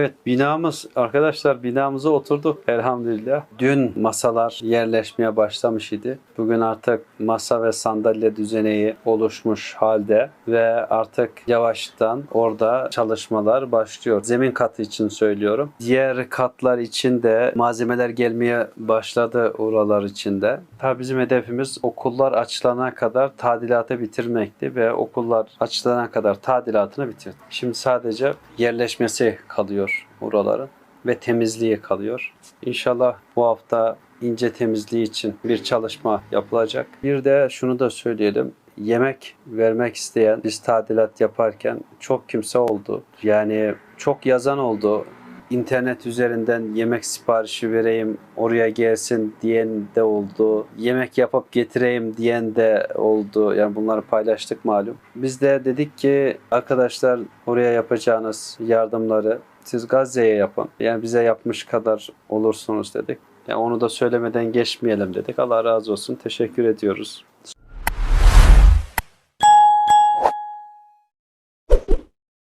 Evet binamız arkadaşlar binamıza oturduk elhamdülillah. Dün masalar yerleşmeye başlamış idi. Bugün artık masa ve sandalye düzeneği oluşmuş halde ve artık yavaştan orada çalışmalar başlıyor. Zemin katı için söylüyorum. Diğer katlar için de malzemeler gelmeye başladı oralar için de. Tabii bizim hedefimiz okullar açılana kadar tadilatı bitirmekti ve okullar açılana kadar tadilatını bitirdik. Şimdi sadece yerleşmesi kalıyor oraların ve temizliği kalıyor. İnşallah bu hafta ince temizliği için bir çalışma yapılacak. Bir de şunu da söyleyelim. Yemek vermek isteyen biz tadilat yaparken çok kimse oldu. Yani çok yazan oldu. İnternet üzerinden yemek siparişi vereyim, oraya gelsin diyen de oldu. Yemek yapıp getireyim diyen de oldu. Yani bunları paylaştık malum. Biz de dedik ki arkadaşlar oraya yapacağınız yardımları siz Gazze'ye yapın. Yani bize yapmış kadar olursunuz dedik. Yani onu da söylemeden geçmeyelim dedik. Allah razı olsun. Teşekkür ediyoruz.